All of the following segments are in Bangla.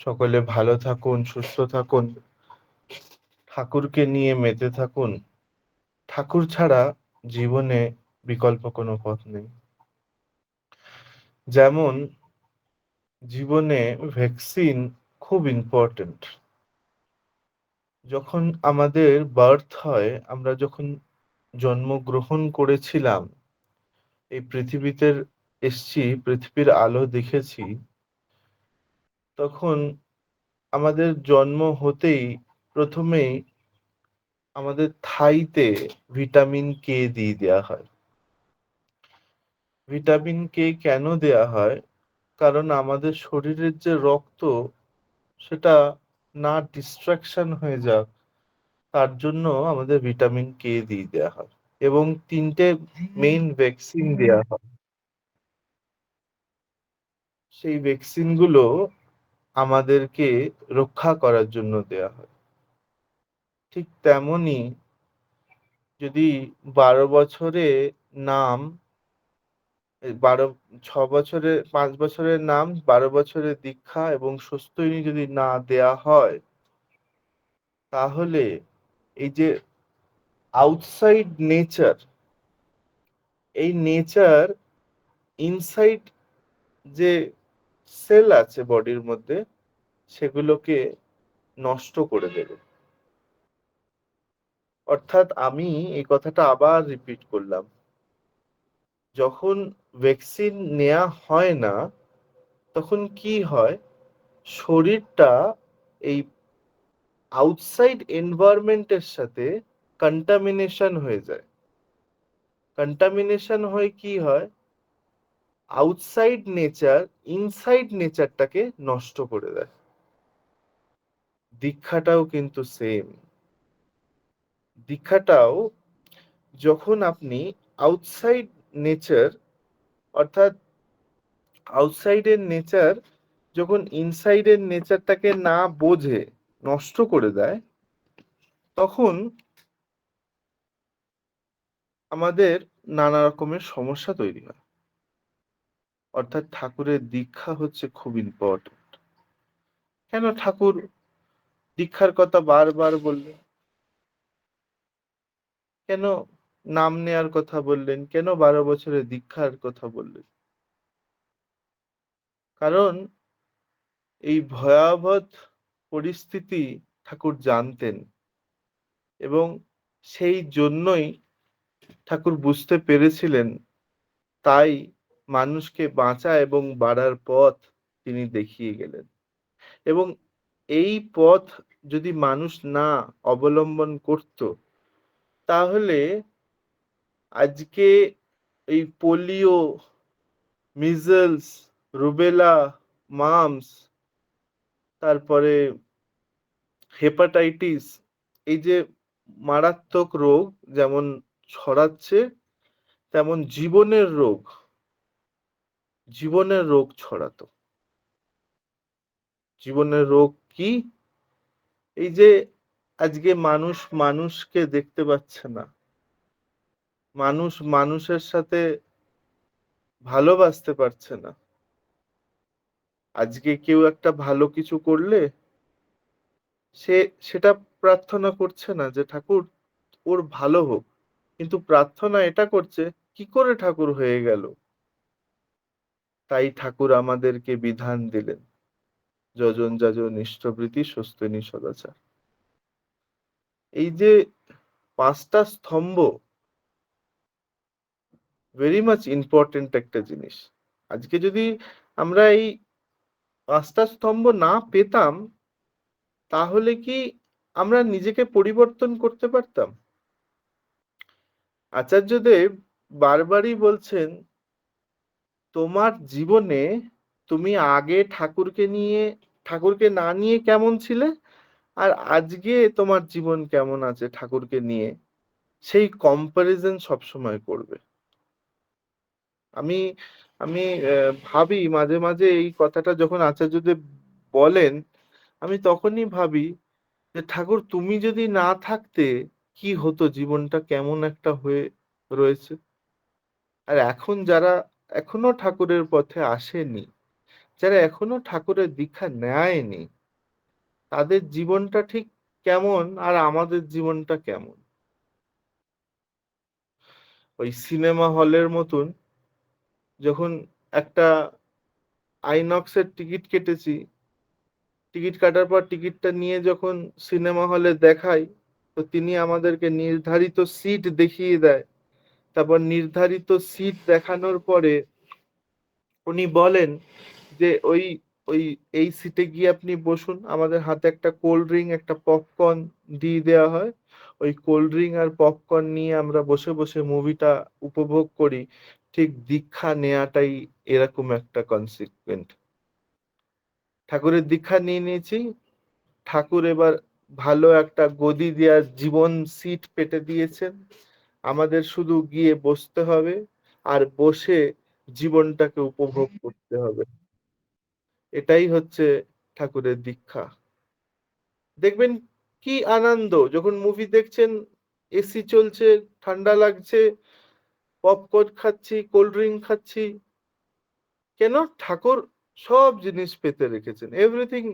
সকলে ভালো থাকুন, সুস্থ থাকুন। ঠাকুরকে নিয়ে মেতে থাকুন। ঠাকুর ছাড়া জীবনে বিকল্প কোনো পথ নেই। যেমন, জীবনে ভ্যাকসিন খুব ইম্পর্টেন্ট যখন আমাদের বার্থ হয়, আমরা যখন জন্মগ্রহণ করেছিলাম, এই পৃথিবীতে এসছি, পৃথিবীর আলো দেখেছি তখন আমাদের জন্ম হতেই প্রথমেই আমাদের থাইতে ভিটামিন কে দিয়ে দেওয়া হয়। ভিটামিন কে কেন দেয়া হয়? কারণ আমাদের শরীরের যে রক্ত, সেটা না ডিস্ট্রাকশন হয়ে যাক, তার জন্য আমাদের ভিটামিন কে দিয়ে দেওয়া হয় এবং তিনটে মেইন ভ্যাকসিন দেওয়া হয়। সেই ভ্যাকসিনগুলো আমাদেরকে রক্ষা করার জন্য দেয়া হয়। ঠিক তেমনি যদি বারো বছরে নাম, বারো, ছ বছরের পাঁচ বছরের নাম, বারো বছরের দীক্ষা এবং সুস্থইনি যদি না দেয়া হয়, তাহলে এই যে আউটসাইড নেচার এই নেচার ইনসাইড যে সেল আছে বডির মধ্যে, সেগুলোকে নষ্ট করে দেবে। অর্থাৎ আমি এই কথাটা আবার রিপিট করলাম। যখন ভ্যাকসিন নেওয়া হয় না, তখন কি হয়? শরীরটা এই আউটসাইড এনভায়রনমেন্টের সাথে কন্টামিনেশন হয়ে যায়। কন্টামিনেশন হয়ে কি হয়? আউটসাইড নেচার ইনসাইড নেচারটাকে নষ্ট করে দেয়। দীক্ষাটাও কিন্তু সেম দীক্ষাটাও যখন আপনি আউটসাইড নেচার অর্থাৎ আউটসাইডের নেচার যখন ইনসাইডের নেচারটাকে না বোঝে, নষ্ট করে দেয়, তখন আমাদের নানা রকমের সমস্যা তৈরি হয়। অর্থাৎ ঠাকুরের দীক্ষা হচ্ছে খুব ইম্পর্টেন্ট কেন ঠাকুর দীক্ষার কথা বারবার বললেন? কেন নাম নেয়ার কথা বললেন? কেন বারো বছরের দীক্ষার কথা বললেন? কারণ এই ভয়াবহ পরিস্থিতি ঠাকুর জানতেন এবং সেই জন্যই ঠাকুর বুঝতে পেরেছিলেন, তাই মানুষকে বাঁচা এবং বাড়ার পথ তিনি দেখিয়ে গেলেন। এবং এই পথ যদি মানুষ না অবলম্বন করত, তাহলে আজকে এই পোলিও মিজলস রুবেলা, মামস, তারপরে হেপাটাইটিস, এই যে মারাত্মক রোগ যেমন ছড়াচ্ছে, তেমন জীবনের রোগ জীবনের রোগ ছড়াতো। জীবনের রোগ কি? এই যে আজকে মানুষ মানুষকে দেখতে পাচ্ছে না। মানুষ মানুষের সাথে ভালোবাসতে পারছে না। আজকে কেউ একটা ভালো কিছু করলে সে সেটা প্রার্থনা করছে না যে, ঠাকুর, ওর ভালো হোক। কিন্তু প্রার্থনা এটা করছে, কি করে ঠাকুর হয়ে গেল? তাই ঠাকুর আমাদেরকে বিধান দিলেন। যজন যাজন ইষ্টবৃত্তি সুস্থনি সদাচার। এই যে পাঁচটা স্তম্ভ ভেরি মাচ ইম্পর্টেন্ট একটা জিনিস। আজকে যদি আমরা এই পাঁচটা স্তম্ভ না পেতাম, তাহলে কি আমরা নিজেকে পরিবর্তন করতে পারতাম? আচার্যদেব বারবারই বলছেন তোমার জীবনে তুমি আগে ঠাকুরকে নিয়ে, ঠাকুরকে না নিয়ে কেমন ছিলে? আর আজকে তোমার জীবন কেমন আছে ঠাকুরকে নিয়ে? সেই কম্পারিজন সবসময় করবে। আমি আমি ভাবি মাঝে মাঝে এই কথাটা যখন আচার্যদেব বলেন, আমি তখনই ভাবি যে ঠাকুর তুমি যদি না থাকতে কি হতো? জীবনটা কেমন একটা হয়ে রয়েছে? আর এখন যারা এখনও ঠাকুরের পথে আসেনি, যারা এখনও ঠাকুরের দীক্ষা নেয়নি, তাদের জীবনটা ঠিক কেমন আর আমাদের জীবনটা কেমন? ওই সিনেমা হলের মতন যখন একটা আইনক্সের টিকিট কেটেছি, টিকিট কাটার পর টিকিটটা নিয়ে যখন সিনেমা হলে দেখাই, তো তিনি আমাদেরকে নির্ধারিত সিট দেখিয়ে দেয়। তারপর নির্ধারিত সিট দেখানোর পরে উনি বলেন যে ওই ওই, এই সিটে গিয়ে আপনি বসুন। আমাদের হাতে একটা কোল্ড ড্রিঙ্ক একটা পপকর্ন দিয়ে দেওয়া হয়। ওই কোল্ড ড্রিঙ্ক আর পপকর্ন নিয়ে আমরা বসে বসে মুভিটা উপভোগ করি। ঠিক দীক্ষা নেওয়াটাই এরকম একটা কনসিকুয়েন্ট ঠাকুরের দীক্ষা নিয়ে নিয়েছি। ঠাকুর এবার ভালো একটা গদি দেওয়ার জীবন সিট পেটে দিয়েছেন। আমাদের শুধু গিয়ে বসতে হবে আর বসে জীবনটাকে উপভোগ করতে হবে। এটাই হচ্ছে ঠাকুরের দীক্ষা। দেখবেন কি আনন্দ, যখন মুভি দেখছেন এসি চলছে, ঠান্ডা লাগছে পপকর্ন খাচ্ছি কোল্ড ড্রিঙ্ক খাচ্ছি, কেন? ঠাকুর সব জিনিস পেতে রেখেছেন। এভরিথিং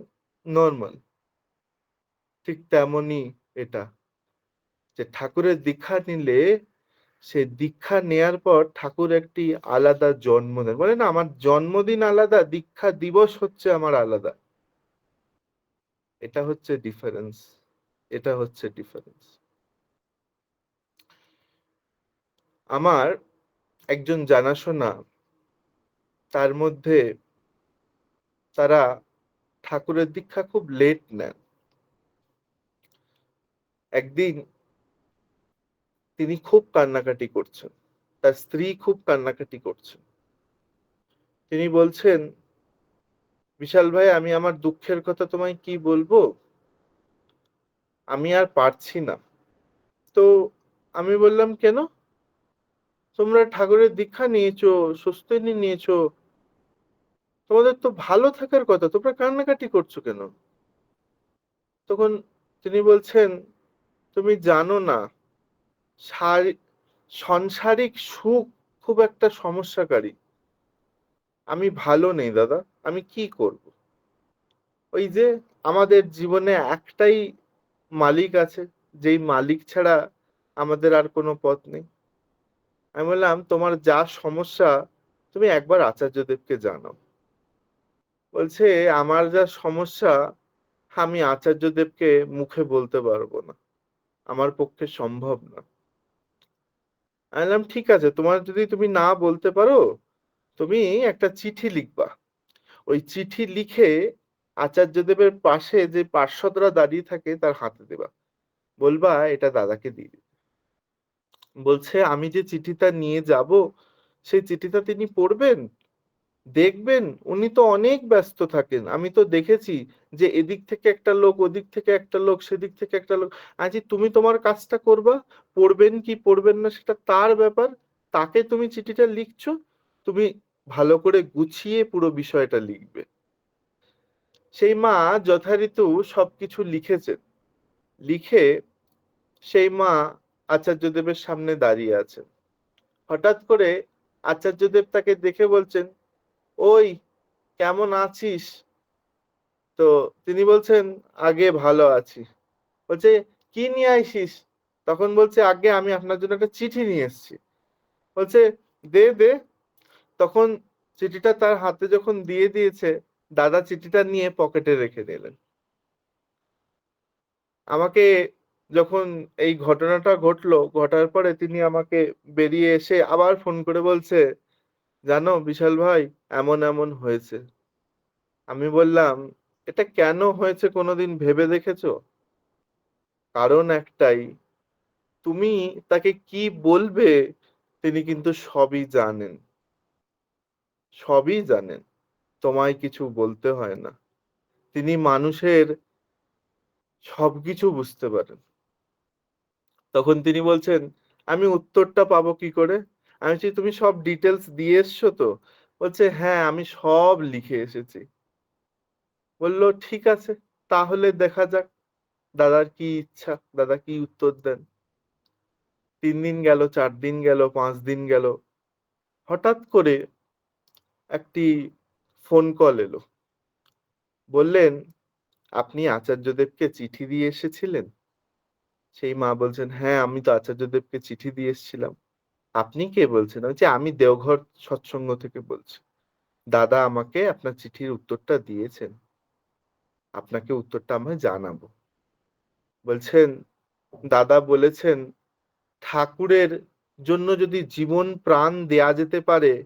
নর্মাল ঠিক তেমনই এটা। যে ঠাকুরের দীক্ষা নিলে, সে দীক্ষা নেয়ার পর ঠাকুর একটি আলাদা জন্ম দেন। বলে না, আমার জন্মদিন আলাদা, দীক্ষা দিবস হচ্ছে আমার আলাদা। এটা হচ্ছে ডিফারেন্স এটা হচ্ছে ডিফারেন্স আমার একজন জানাশোনা, তার মধ্যে তারা ঠাকুরের দীক্ষা খুব লেট নেন। একদিন তিনি খুব কান্নাকাটি করছেন। তার স্ত্রী খুব কান্নাকাটি করছেন। তিনি বলছেন, বিশাল ভাই, আমি আমার দুঃখের কথা তোমায় কি বলব? আমি আর পারছি না। তো আমি বললাম, কেন? তোমরা ঠাকুরের দীক্ষা নিয়েছো সুস্থনি নিয়েছো। তোমাদের তো ভালো থাকার কথা, তোমরা কান্নাকাটি করছ কেন? তখন তিনি বলছেন, তুমি জানো না সাংসারিক সুখ খুব একটা সমস্যাকারী। আমি ভালো নেই দাদা, আমি কি করব? ওই যে আমাদের জীবনে একটাই মালিক আছে, যেই মালিক ছাড়া আমাদের আর কোনো পথ নেই। আমি বললাম, তোমার যা সমস্যা, তুমি একবার আচার্যদেবকে জানাও। বলছে, আমার যা সমস্যা, আমি আচার্যদেবকে মুখে বলতে পারব না। আমার পক্ষে সম্ভব না। আমি বললাম, ঠিক আছে, তোমার যদি তুমি না বলতে পারো, তুমি একটা চিঠি লিখবা। ওই চিঠি লিখে আচার্য দেবের পাশে যে পার্শ্বদরা দাঁড়িয়ে থাকে, তার হাতে দেবা। বলবা, এটা দাদাকে দিয়ে বলছে, আমি যে চিঠিটা নিয়ে যাব, সেই চিঠিটা তিনি পড়বেন? দেখবেন উনি তো অনেক ব্যস্ত থাকেন। আমি তো দেখেছি যে এদিক থেকে একটা লোক, ওদিক থেকে একটা লোক, সেদিক থেকে একটা লোক। আজি তুমি তোমার কাজটা করবা, পড়বেন কি পড়বেন না সেটা তার ব্যাপার। তাকে তুমি চিঠিটা লিখছো, তুমি ভালো করে গুছিয়ে পুরো বিষয়টা লিখবে। সেই মা যথারীতি সবকিছু লিখেছেন। লিখে সেই মা আচার্যদেবের সামনে দাঁড়িয়ে আছেন। হঠাৎ করে আচার্যদেব তাকে দেখে বলছেন ওই, কেমন আছিস? তো তিনি বলছেন, আগে ভালো আছি। বলছে, কি নিয়ে আইসিস? তখন বলছে, আগে আমি আপনার জন্য একটা চিঠি নিয়ে এসেছি। বলছে, দে দে। তখন চিঠিটা তার হাতে যখন দিয়ে দিয়েছে, দাদা চিঠিটা নিয়ে পকেটে রেখে দিলেন। আমাকে যখন এই ঘটনাটা ঘটলো, ঘটার পরে তিনি আমাকে বেরিয়ে এসে আবার ফোন করে বলছে জানো বিশাল ভাই, এমন এমন হয়েছে। আমি বললাম, এটা কেন হয়েছে কোনোদিন ভেবে দেখেছ? কারণ একটাই, তুমি তাকে কি বলবে তিনি কিন্তু সবই জানেন। সবই জানেন, তোমায় কিছু বলতে হয় না। তিনি মানুষের সবকিছু বুঝতে পারেন। তখন তিনি বলছেন, আমি উত্তরটা পাবো কি করে? আমি বলছি, তুমি সব ডিটেলস দিয়ে এসছো তো? বলছে হ্যাঁ আমি সব লিখে এসেছি। বলল, ঠিক আছে, তাহলে দেখা যাক, দাদার কি ইচ্ছা, দাদা কি উত্তর দেন? তিন দিন গেল, চার দিন গেল, পাঁচ দিন গেল, হঠাৎ করে একটি ফোন কল এলো। বললেন, আপনি আচার্যদেবকে চিঠি দিয়ে এসেছিলেন? সেই মা বলছেন হ্যাঁ আমি তো আচার্যদেবকে চিঠি দিয়ে এসেছিলাম। আপনি কে বলছেন? ওই যে আমি দেওঘর সৎসঙ্গ থেকে বলছি। দাদা আমাকে আপনার চিঠির উত্তরটা দিয়েছেন। আপনাকে উত্তরটা আমায় জানাব। বলছেন, দাদা বলেছেন, ঠাকুরের জন্য যদি জীবন প্রাণ দেয়া যেতে পারে,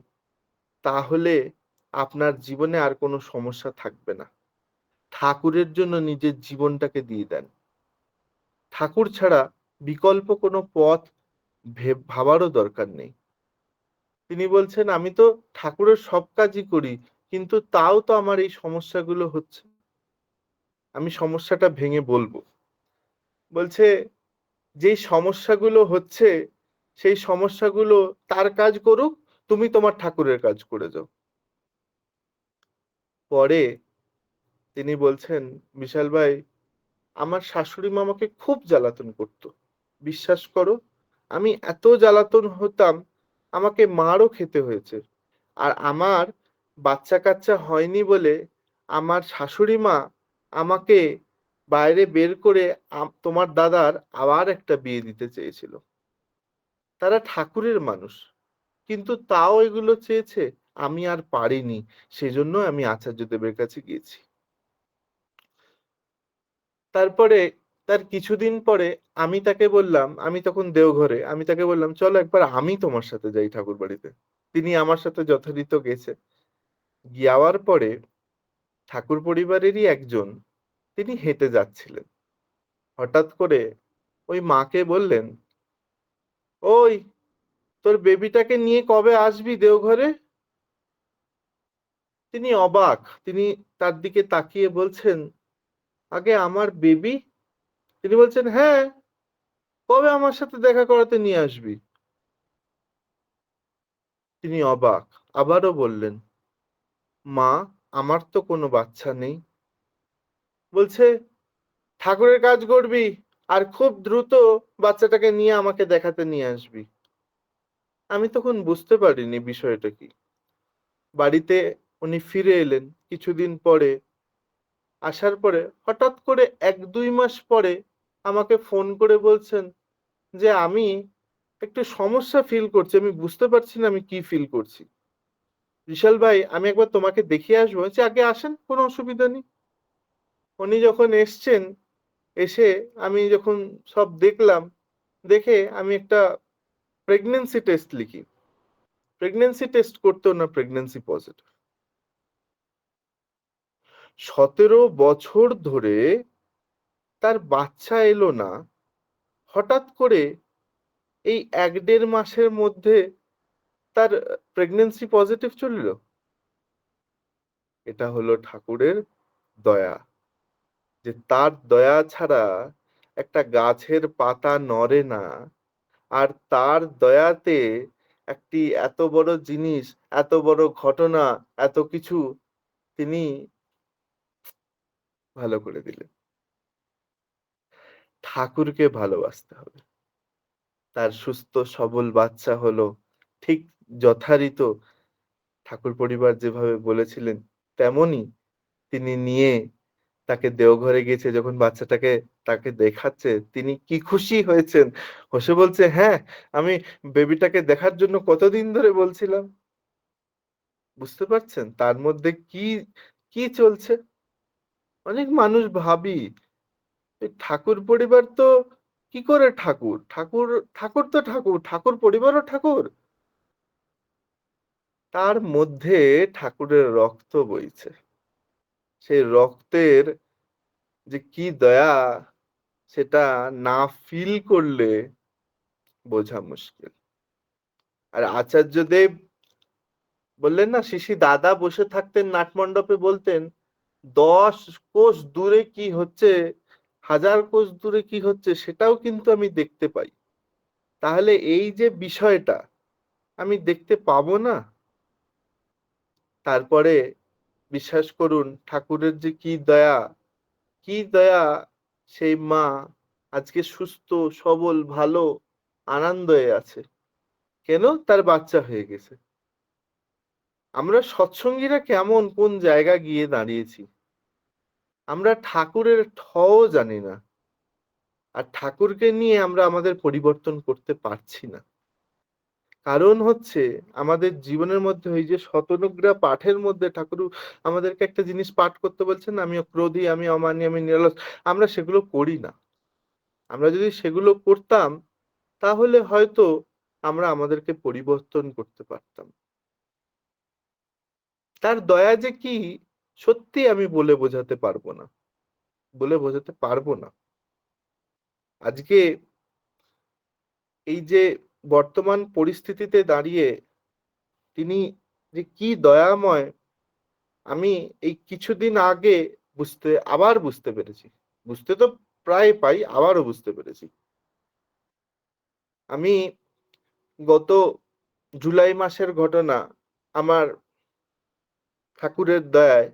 তাহলে আপনার জীবনে আর কোনো সমস্যা থাকবে না। ঠাকুরের জন্য নিজের জীবনটাকে দিয়ে দেন। ঠাকুর ছাড়া বিকল্প কোনো পথ ভাবারও দরকার নেই। তিনি বলছেন, আমি তো ঠাকুরের সব কাজই করি, কিন্তু তাও তো আমার এই সমস্যাগুলো হচ্ছে। আমি সমস্যাটা ভেঙে বলব। বলছে, যেই সমস্যাগুলো হচ্ছে, সেই সমস্যাগুলো তার কাজ করুক, তুমি তোমার ঠাকুরের কাজ করে যাও। পরে তিনি বলছেন, বিশাল ভাই, আমার শাশুড়ি মা আমাকে খুব জ্বালাতন করত। বিশ্বাস করো আমি এত জ্বালাতন হতাম, আমাকে মারও খেতে হয়েছে। আর আমার বাচ্চা কাচ্চা হয়নি বলে আমার শাশুড়ি মা আমাকে বাইরে বের করে তোমার দাদার আবার একটা বিয়ে দিতে চেয়েছিল। তারা ঠাকুরের মানুষ, কিন্তু তাও এগুলো চেয়েছে, আমি আর পারিনি সেজন্য আমি আচার্যদেবের কাছে গিয়েছি। তারপরে তার কিছুদিন পরে আমি তাকে বললাম, আমি তখন দেওঘরে, আমি তাকে বললাম, চলো একবার আমি তোমার সাথে যাই ঠাকুর বাড়িতে তিনি আমার সাথে যথারীত গেছে। যাওয়ার পরে ঠাকুর পরিবারেরই একজন, তিনি হেঁটে যাচ্ছিলেন। হঠাৎ করে ওই মাকে বললেন, ওই, তোর বেবিটাকে নিয়ে কবে আসবি দেওঘরে? তিনি অবাক, তিনি তার দিকে তাকিয়ে বলছেন, আগে আমার বেবি তিনি বলছেন হ্যাঁ কবে আমার সাথে দেখা করাতে নিয়ে আসবি? তিনি অবাক, আবারও বললেন, মা, আমার তো কোনো বাচ্চা নেই। বলছে, ঠাকুরের কাজ করবি আর খুব দ্রুত বাচ্চাটাকে নিয়ে আমাকে দেখাতে নিয়ে আসবি। আমি তখন বুঝতে পারিনি বিষয়টা কি। বাড়িতে উনি ফিরে এলেন, কিছুদিন পরে। আসার পরে হঠাৎ করে এক দুই মাস পরে আমাকে ফোন করে বলছেন যে, আমি একটু সমস্যা ফিল করছি, আমি বুঝতে পারছি না আমি কি ফিল করছি। বিশাল ভাই, আমি একবার তোমাকে দেখিয়ে আসব। যে আগে আসেন, কোনো অসুবিধা নেই। উনি যখন এসছেন, এসে আমি যখন সব দেখলাম, দেখে আমি একটা প্রেগনেন্সি টেস্ট লিখি। প্রেগনেন্সি টেস্ট করতেও না প্রেগনেন্সি পজিটিভ সতেরো বছর ধরে তার বাচ্চা এলো না, হঠাৎ করে এই এক দেড় মাসের মধ্যে তার প্রেগনেন্সি পজিটিভ চলিল? এটা হলো ঠাকুরের দয়া, যে তার দয়া ছাড়া একটা গাছের পাতা নড়ে না, আর তার দয়াতে একটি এত বড় জিনিস, এত বড় ঘটনা, এত কিছু তিনি ভালো করে দিলেন। ঠাকুরকে ভালোবাসতে হবে। তার সুস্থ, সবল বাচ্চা হলো ঠিক যথারীত ঠাকুর পরিবার যেভাবে বলেছিলেন তেমনি তিনি নিয়ে তাকে দেওঘরে গিয়েছে, যখন বাচ্চাটাকে তাকে দেখাচ্ছে, তিনি কি খুশি হয়েছেন? হোসে বলছে হ্যাঁ আমি বেবিটাকে দেখার জন্য কতদিন ধরে বলছিলাম। বুঝতে পারছেন? তার মধ্যে কি কি চলছে? অনেক মানুষ ভাবি ঠাকুর পরিবার তো কি করে ঠাকুর? ঠাকুর ঠাকুর তো ঠাকুর ঠাকুর পরিবারও ঠাকুর। তার মধ্যে ঠাকুরের রক্ত বইছে। সেই রক্তের যে কি দয়া, সেটা না ফিল করলে বোঝা মুশকিল। আর আচার্য দেব বললেন না, শিশি দাদা বসে থাকতেন নাটমণ্ডপে বলতেন, দশ কোষ দূরে কি হচ্ছে? হাজার কোষ দূরে কি হচ্ছে সেটাও কিন্তু আমি দেখতে পাই। তাহলে এই যে বিষয়টা, আমি দেখতে পাবো না? তারপরে বিশ্বাস করুন, ঠাকুরের যে কি দয়া কি দয়া সেই মা আজকে সুস্থ, সবল, ভালো, আনন্দে আছে। কেন? তার বাচ্চা হয়ে গেছে। আমরা সৎসঙ্গীরা কেমন কোন জায়গা গিয়ে দাঁড়িয়েছি? আমরা ঠাকুরের ঠও জানি না। আর ঠাকুরকে নিয়ে আমরা আমাদের পরিবর্তন করতে পারছি না। কারণ হচ্ছে, আমাদের জীবনের মধ্যে ওই যে শতনুগ্রা পাঠের মধ্যে ঠাকুর আমাদেরকে একটা জিনিস পাঠ করতে বলছেন, আমি ক্রোধী আমি অমানি আমি নিরলস আমরা সেগুলো করি না। আমরা যদি সেগুলো করতাম, তাহলে হয়তো আমরা আমাদেরকে পরিবর্তন করতে পারতাম। তার দয়া যে কি সত্যি আমি বলে বোঝাতে পারব না। বলে বোঝাতে পারব না। আজকে এই যে বর্তমান পরিস্থিতিতে দাঁড়িয়ে তিনি যে কি দয়াময়, আমি এই কিছুদিন আগে বুঝতে, আবার বুঝতে পেরেছি। বুঝতে তো প্রায় পাই, আবারও বুঝতে পেরেছি। আমি গত জুলাই মাসের ঘটনা আমার ঠাকুরের দয়ায়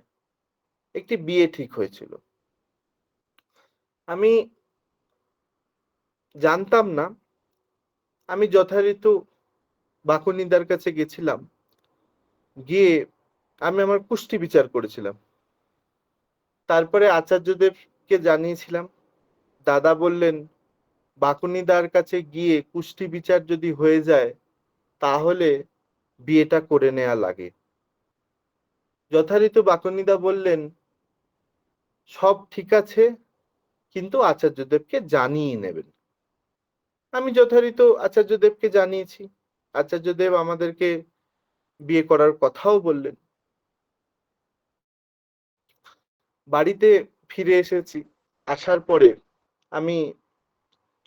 একটি বিয়ে ঠিক হয়েছিল। আমি জানতাম না, আমি যথারীতি বাকুনিদার কাছে গেছিলাম, গিয়ে আমি আমার কুষ্টি বিচার করেছিলাম। তারপরে আচার্যদেবকে জানিয়েছিলাম, দাদা বললেন, বাকুনিদার কাছে গিয়ে কুষ্টি বিচার যদি হয়ে যায়, তাহলে বিয়েটা করে নেওয়া লাগে। যথারীতি বাকুনিদা বললেন সব ঠিক আছে, কিন্তু আচার্যদেবকে জানিয়ে নেবেন। আমি যথারীত আচার্যদেবকে জানিয়েছি। আচার্যদেব আমাদেরকে বিয়ে করার কথাও বললেন। বাড়িতে ফিরে এসেছি। আসার পরে আমি,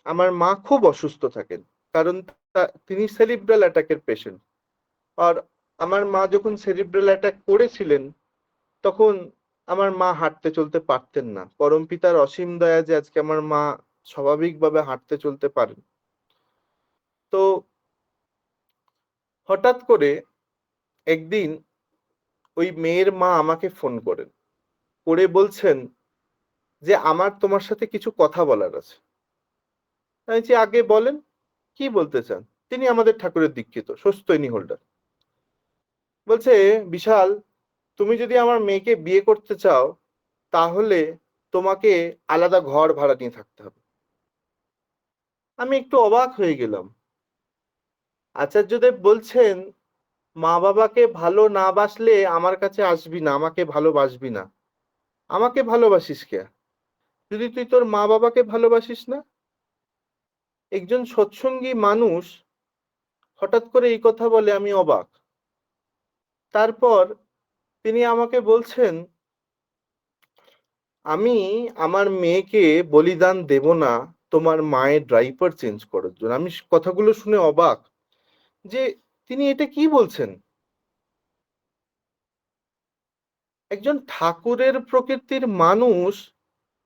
আমার মা খুব অসুস্থ থাকেন, কারণ তিনি সেরিব্রাল অ্যাটাকের পেশেন্ট আর আমার মা যখন সেরিব্রাল অ্যাটাক করেছিলেন, তখন আমার মা হাঁটতে চলতে পারতেন না। পরম পিতার অসীম দয়া যে আজকে আমার মা স্বাভাবিকভাবে হাঁটতে চলতে পারেন। তো হঠাৎ করে একদিন ওই মেয়ের মা আমাকে ফোন করেন। করে বলছেন যে, আমার তোমার সাথে কিছু কথা বলার আছে। আমি আগে বলেন, কি বলতে চান? তিনি আমাদের ঠাকুরের দীক্ষিত সস্তৈনী হোল্ডার। বলছে, বিশাল তুমি যদি আমার মেয়েকে বিয়ে করতে চাও, তাহলে তোমাকে আলাদা ঘর ভাড়া নিয়ে থাকতে হবে। আমি একটু অবাক হয়ে গেলাম। আচার্যদেব বলছেন মা বাবাকে ভালো না বাসলে আমার কাছে আসবি না, আমাকে ভালোবাসবি না। আমাকে ভালোবাসিস কে? যদি তুই তোর মা বাবাকে ভালোবাসিস না? একজন সৎসঙ্গী মানুষ হঠাৎ করে এই কথা বলে আমি অবাক। তারপর তিনি আমাকে বলছেন, আমি আমার মেয়েকে বলিদান দেব না, তোমার মায়ের ড্রাইপার চেঞ্জ করার জন্য। আমি কথাগুলো শুনে অবাক যে তিনি এটা কি বলছেন? একজন ঠাকুরের প্রকৃতির মানুষ,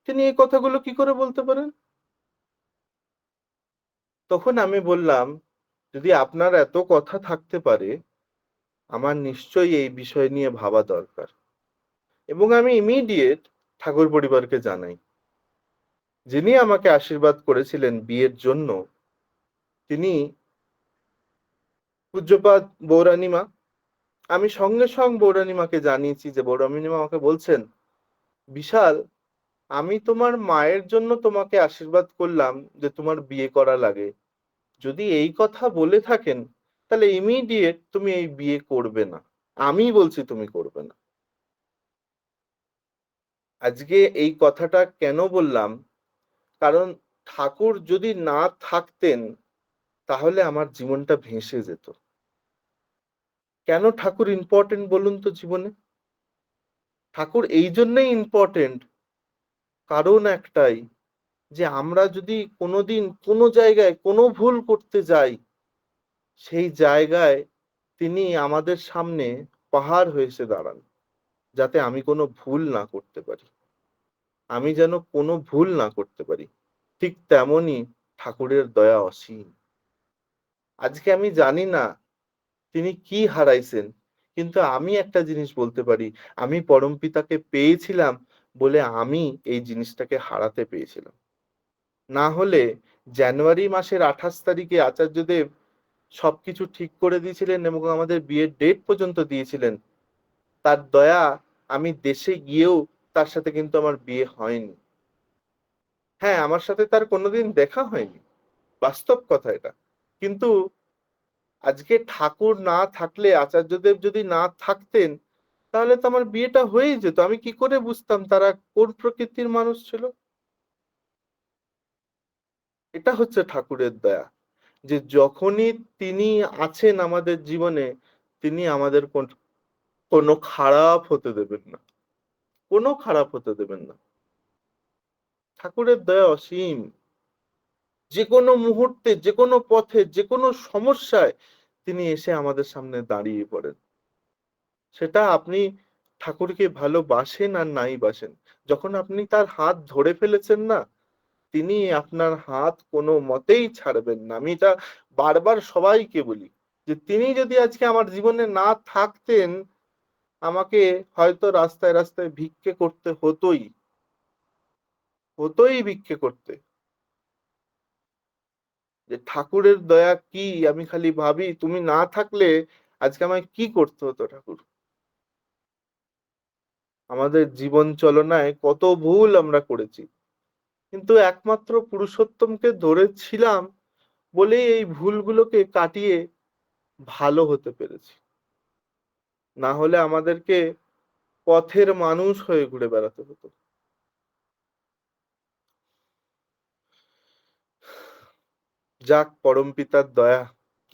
তিনি এই কথাগুলো কি করে বলতে পারেন? তখন আমি বললাম, যদি আপনার এত কথা থাকতে পারে আমার নিশ্চয়ই এই বিষয় নিয়ে ভাবা দরকার। এবং আমি ইমিডিয়েট ঠাকুর পরিবারকে জানাই। যিনি আমাকে আশীর্বাদ করেছিলেন বিয়ের জন্য, তিনি পূজ্যপাদ বৌরানিমা, আমি সঙ্গে সঙ্গে বৌরানিমাকে জানিয়েছি যে বৌরানিমা আমাকে বলছেন, বিশাল, আমি তোমার মায়ের জন্য তোমাকে আশীর্বাদ করলাম যে তোমার বিয়ে করা লাগে। যদি এই কথা বলে থাকেন তাহলে ইমিডিয়েট তুমি এই বিয়ে করবে না। আমি বলছি তুমি করবে না। আজকে এই কথাটা কেন বললাম? কারণ ঠাকুর যদি না থাকতেন, তাহলে আমার জীবনটা ভেসে যেত। কেন ঠাকুর ইম্পর্টেন্ট বলুন তো জীবনে? ঠাকুর এই জন্যই ইম্পর্টেন্ট কারণ একটাই, যে আমরা যদি কোনোদিন কোনো জায়গায় কোনো ভুল করতে যাই সেই জায়গায় তিনি আমাদের সামনে পাহাড় হয়েছে দাঁড়ান, যাতে আমি কোনো ভুল না করতে পারি। আমি যেন কোনো ভুল না করতে পারি, ঠিক তেমনই ঠাকুরের দয়া অসীম। আজকে আমি জানি না তিনি কি হারাইছেন, কিন্তু আমি একটা জিনিস বলতে পারি, আমি পরম পিতাকে পেয়েছিলাম বলে আমি এই জিনিসটাকে হারাতে পেয়েছিলাম। না হলে জানুয়ারি মাসের আঠাশ তারিখে আচার্যদেব সবকিছু ঠিক করে দিয়েছিলেন এবং আমাদের বিয়ের ডেট পর্যন্ত দিয়েছিলেন। তার দয়া, আমি দেশে গিয়েও তার সাথে কিন্তু আমার বিয়ে হয়নি। হ্যাঁ আমার সাথে তার কোনোদিন দেখা হয়নি। বাস্তব কথা এটা। কিন্তু আজকে ঠাকুর না থাকলে, আচার্যদেব যদি না থাকতেন, তাহলে তো আমার বিয়েটা হয়েই যেত। আমি কি করে বুঝতাম তারা কোন প্রকৃতির মানুষ ছিল? এটা হচ্ছে ঠাকুরের দয়া। যে যখনই তিনি আছেন আমাদের জীবনে, তিনি আমাদের কোনো খারাপ হতে দেবেন না। কোনো খারাপ হতে দেবেন না। ঠাকুরের দয়া অসীম। যে কোনো মুহূর্তে, যে কোনো পথে, যে কোনো সমস্যায় তিনি এসে আমাদের সামনে দাঁড়িয়ে পড়েন। সেটা আপনি ঠাকুরকে ভালোবাসেন আর নাই বাসেন। যখন আপনি তার হাত ধরে ফেলেছেন না তিনি আপনার হাত কোনো মতেই ছাড়বেন না। আমি এটা বারবার সবাইকে বলি যে, তিনি যদি আজকে আমার জীবনে না থাকতেন, আমাকে হয়তো রাস্তায় রাস্তায় ভিক্ষে করতে হতোই। হতোই ভিক্ষে করতে। যে, ঠাকুরের দয়া কি? আমি খালি ভাবি, তুমি না থাকলে আজকে আমায় কি করতে হতো ঠাকুর? আমাদের জীবন চলনায় কত ভুল আমরা করেছি। কিন্তু একমাত্র পুরুষোত্তমকে ধরেছিলাম বলে এই ভুলগুলোকে কাটিয়ে ভালো হতে পেরেছি। না হলে আমাদেরকে পথের মানুষ হয়ে ঘুরে বেড়াতে হতো। যাক, পরম পিতার দয়া,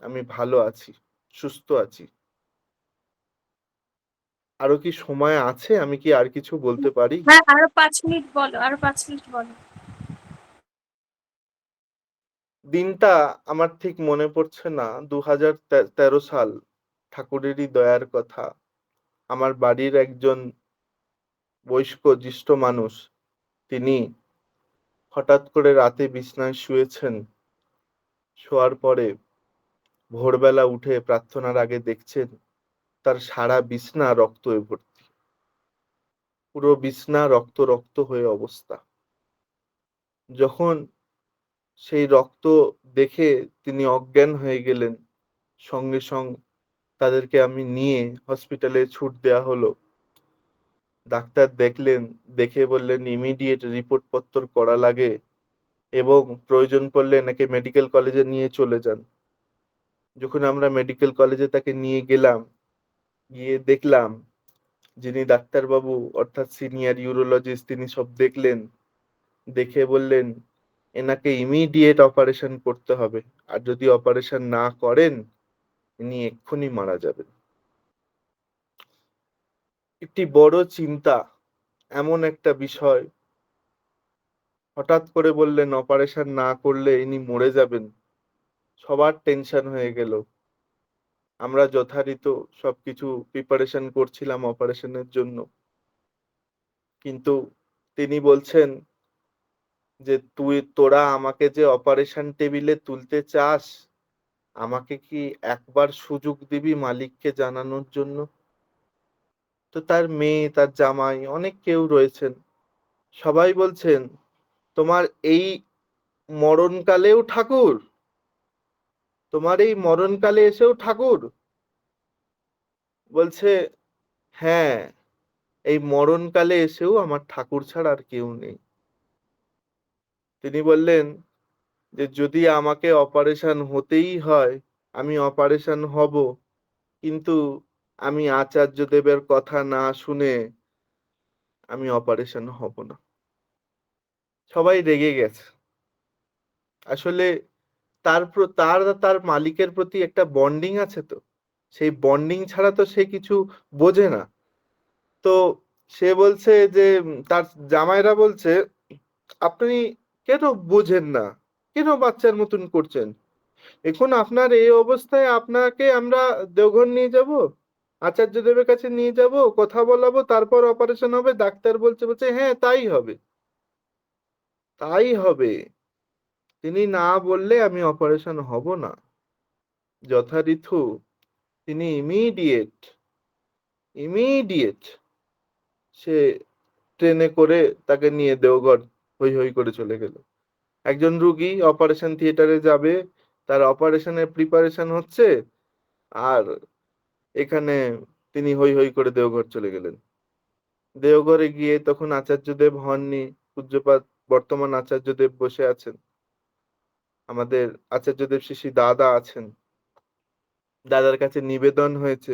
আমি ভালো আছি, সুস্থ আছি। আরও কি সময় আছে? আমি কি আর কিছু বলতে পারি? হ্যাঁ আরও পাঁচ মিনিট বলো, আরও পাঁচ মিনিট বলো। দিনটা আমার ঠিক মনে পড়ছে না। দু হাজার তেরো সাল ঠাকুরেরই দয়ার কথা। আমার বাড়ির একজন বয়স্ক জ্যেষ্ঠ মানুষ, তিনি হঠাৎ করে রাতে বিছনায় শুয়েছেন। শোয়ার পরে ভোরবেলা উঠে প্রার্থনার আগে দেখছেন তার সারা বিছনা রক্ত ভর্তি। পুরো বিছনা রক্ত রক্ত হয়ে অবস্থা। যখন সেই রক্ত দেখে তিনি অজ্ঞান হয়ে গেলেন। সঙ্গে সঙ্গে তাদেরকে আমি নিয়ে হসপিটালে ছুট দেয়া হলো। ডাক্তার দেখলেন, দেখে বললেন ইমিডিয়েট রিপোর্ট পত্র করা লাগে এবং প্রয়োজন পড়লে নাকি মেডিকেল কলেজে নিয়ে চলে যান। যখন আমরা মেডিকেল কলেজে তাকে নিয়ে গেলাম, গিয়ে দেখলাম, যিনি ডাক্তারবাবু, অর্থাৎ সিনিয়র ইউরোলজিস্ট তিনি সব দেখলেন, দেখে বললেন এনাকে ইমিডিয়েট অপারেশন করতে হবে। আর যদি অপারেশন না করেন, ইনি এক্ষুনি মারা যাবেন। একটি বড় চিন্তা, এমন একটা বিষয়। হঠাৎ করে বললেন অপারেশন না করলে ইনি মরে যাবেন। সবার টেনশন হয়ে গেল। আমরা যথারীত সবকিছু প্রিপারেশন করছিলাম অপারেশনের জন্য। কিন্তু তিনি বলছেন যে তুই, তোরা আমাকে যে অপারেশন টেবিলে তুলতে চাস, আমাকে কি একবার সুযোগ দিবি মালিককে জানানোর জন্য? তো তার মেয়ে, তার জামাই, অনেক কেউ রয়েছেন। সবাই বলছেন, তোমার এই মরণকালেও ঠাকুর? তোমার এই মরণকালে এসেও ঠাকুর? বলছে হ্যাঁ এই মরণকালে এসেও আমার ঠাকুর ছাড়া আর কেউ নেই। তিনি বললেন যে, যদি আমাকে অপারেশন হতেই হয়, আমি অপারেশন হব। কিন্তু আমি আচার্য দেবের কথা না শুনে আমি অপারেশন হব না। সবাই রেগে গেছে। আসলে তার তার তার মালিকের প্রতি একটা বন্ডিং আছে তো। সেই বন্ডিং ছাড়া তো সে কিছু বোঝে না। তো সে বলছে যে, তার জামাইরা বলছে, আপনি কেন বোঝেন না? কেন বাচ্চার মতন করছেন? এখন আপনার এই অবস্থায় আপনাকে আমরা দেওঘর নিয়ে যাব আচার্য দেবের কাছে নিয়ে যাব, কথা বলাবো, তারপর অপারেশন হবে, ডাক্তার বলছে বলছে হ্যাঁ তাই হবে। তাই হবে। তিনি না বললে আমি অপারেশন হব না। যথারীথু তিনি ইমিডিয়েট ইমিডিয়েট সে ট্রেনে করে তাকে নিয়ে দেওঘর হই হই করে চলে গেল। একজন রুগী অপারেশন থিয়েটারে যাবে, তার অপারেশনের প্রিপারেশন হচ্ছে, আর এখানে তিনি হই হই করে দেওঘর চলে গেলেন। দেওঘরে গিয়ে তখন আচার্যদেব হননি পূজ্যপাত বর্তমান আচার্যদেব বসে আছেন। আমাদের আচার্যদেব শিশি দাদা আছেন। দাদার কাছে নিবেদন হয়েছে।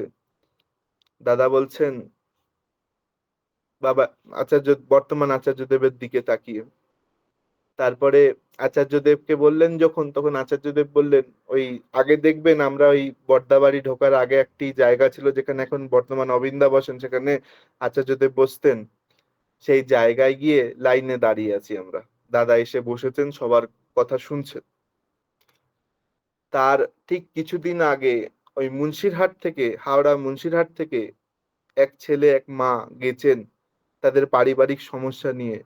দাদা বলছেন, বাবা, আচার্য, বর্তমান আচার্যদেবের দিকে তাকিয়ে। তারপরে আচার্যদেবকে বললেন যখন, তখন আচার্যদেব বললেন, ওই আগে দেখবেন আমরা ওই বর্দাবাড়ি ঢোকার আগে একটি জায়গা ছিল যেখানে এখন বর্তমান অবিন্দা বসেন, সেখানে আচার্যদেব বসতেন। সেই জায়গায় গিয়ে লাইনে দাঁড়িয়ে আছি আমরা। দাদা এসে বসেছেন, সবার কথা শুনছেন। তার ঠিক কিছুদিন আগে ওই মুন্সিরহাট থেকে, হাওড়া মুন্সিরহাট থেকে এক ছেলে, এক মা গেছেন তাদের পারিবারিক সমস্যা নিয়ে।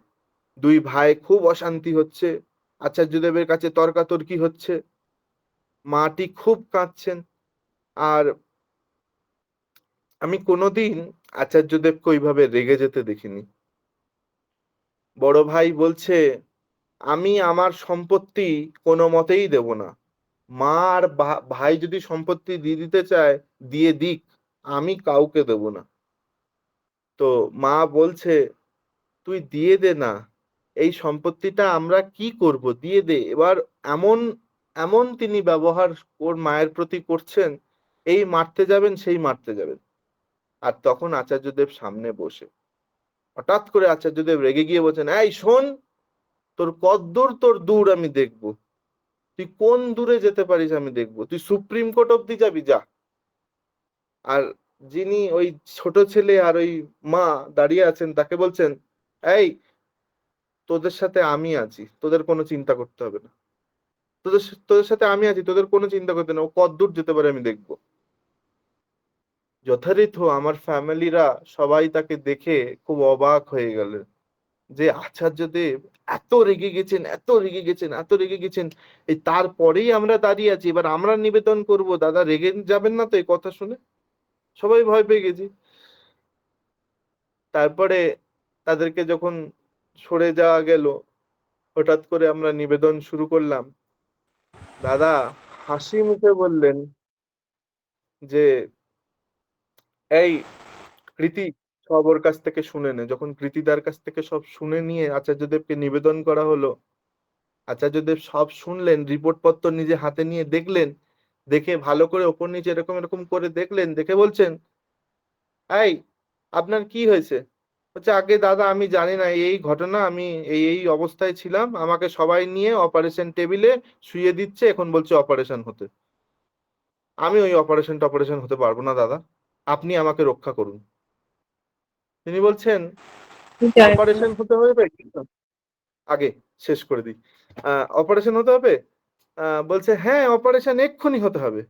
দুই ভাই খুব অশান্তি হচ্ছে। আচার্যদেবের কাছে তর্কাতর্কি হচ্ছে। মাটি খুব কাঁদছেন। আর আমি কোনোদিন আচার্যদেবকে ওইভাবে রেগে যেতে দেখিনি। বড় ভাই বলছে, আমি আমার সম্পত্তি কোনো মতেই দেব না। মা আর ভাই যদি সম্পত্তি দিয়ে দিতে চায়, দিয়ে দিক। আমি কাউকে দেব না। তো মা বলছে, তুই দিয়ে দে না। এই সম্পত্তিটা আমরা কি করব? দিয়ে দে। এবার এমন এমন তিনি ব্যবহার ওর মায়ের প্রতি করছেন, এই মারতে যাবেন, সেই মারতে যাবেন। আর তখন আচার্যদেব সামনে বসে। হঠাৎ করে আচার্যদেব রেগে গিয়ে বলছেন, এই শোন, তোর কদ্দূর তোর দূর আমি দেখব। তুই কোন দূরে যেতে পারিস আমি দেখব। তুই সুপ্রিম কোর্ট অব্দি যাবি, যা। আর যিনি ওই ছোট ছেলে আর ওই মা দাঁড়িয়ে আছেন, তাকে বলছেন, এই তোদের সাথে আমি আছি, তোদের কোনো চিন্তা করতে হবে না। তোদের তোদের সাথে আমি আছি, তোদের কোনো চিন্তা করতে না, ও কদ্দূর যেতে পারে আমি দেখব। যথারীত আমার ফ্যামিলিরা সবাই তাকে দেখে খুব অবাক হয়ে গেলেন যে আচার্যদেব এত রেগে গেছেন, এত রেগে গেছেন, এত রেগে গেছেন। এই তারপরেই আমরা দাঁড়িয়ে আছি, এবার আমরা নিবেদন করব, দাদা রেগে যাবেন না তো এই কথা শুনে? সবাই ভয় পেয়ে গেছি। তারপরে তাদেরকে যখন সরে যাওয়া গেল। হঠাৎ করে আমরা নিবেদন শুরু করলাম। দাদা, হাসি মুখে বললেন যে, এই কৃতি, সব ওর কাছ থেকে শুনে নে। যখন কৃতিদার কাছ থেকে সব শুনে নিয়ে আচার্যদেবকে নিবেদন করা হলো, আচার্যদেব সব শুনলেন রিপোর্ট পত্র নিজে হাতে নিয়ে দেখলেন, দেখে ভালো করে ওপর নিচে এরকম এরকম করে দেখলেন, দেখে বলছেন, এই, আপনার কি হয়েছে? বলছে আগে দাদা আমি জানি না এই ঘটনা আমি এই এই অবস্থায় ছিলাম। আমাকে সবাই নিয়ে অপারেশন টেবিলে শুয়ে দিচ্ছে এখন বলছে অপারেশন হতে। আমি ওই অপারেশন টপারেশন হতে পারব না দাদা। আপনি আমাকে রক্ষা করুন। তিনি বলছেন অপারেশন হতে হবে? আগে শেষ করে দিই। অপারেশন হতে হবে? আহ, বলছে হ্যাঁ অপারেশন এক্ষুনি হতে হবে।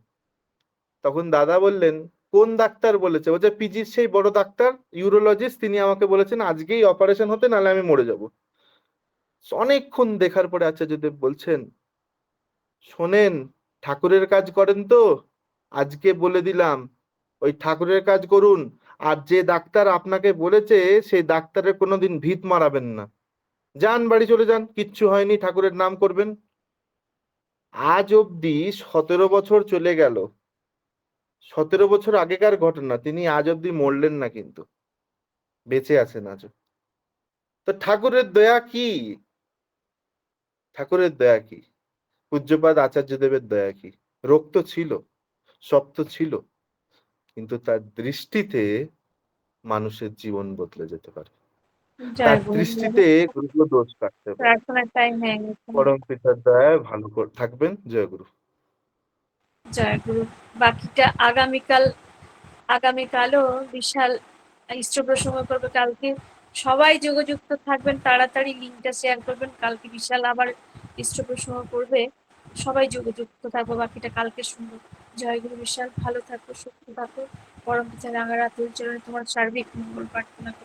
তখন দাদা বললেন কোন ডাক্তার বলেছে? বলছে পিজির সেই বড় ডাক্তার ইউরোলজিস্ট তিনি আমাকে বলেছেন, আজকেই অপারেশন হতে নাহলে আমি মরে যাব। অনেকক্ষণ দেখার পরে আচার্যদেব বলছেন, শোনেন, ঠাকুরের কাজ করেন তো। আজকে বলে দিলাম, ওই ঠাকুরের কাজ করুন। আর যে ডাক্তার আপনাকে বলেছে, সেই ডাক্তারের কোনোদিন ভিত মারাবেন না। যান, বাড়ি চলে যান, কিচ্ছু হয়নি, ঠাকুরের নাম করবেন। আজ অব্দি সতেরো বছর চলে গেল। সতেরো বছর আগেকার ঘটনা তিনি আজ অব্দি মরলেন না কিন্তু। বেঁচে আছেন আজও। তো ঠাকুরের দয়া কি? ঠাকুরের দয়া কি? পূজ্যপাদ আচার্যদেবের দয়া কি? রোগ তো ছিল সব তো ছিল কিন্তু তার দৃষ্টিতে মানুষের জীবন বদলে যেতে পারে। তার দৃষ্টিতে গুরুগুলো দোষ কাটতে পারে। পরম পিতার দয়ায় ভালো থাকবেন। জয় গুরু। জয় গুরু বাকিটা আগামীকাল, আগামীকালও বিশাল ইষ্ট প্রসঙ্গ করবে। কালকে সবাই যোগযুক্ত থাকবেন, তাড়াতাড়ি লিঙ্কটা শেয়ার করবেন। কালকে বিশাল আবার ইষ্ট প্রসঙ্গ করবে। সবাই যোগযুক্ত থাকব বাকিটা কালকে শুনব। জয় গুরু বিশাল, ভালো থাকো, সুস্থ থাকো। পরম পিতা রাঙা রাতুল তোমার সার্বিক মঙ্গল প্রার্থনা করি।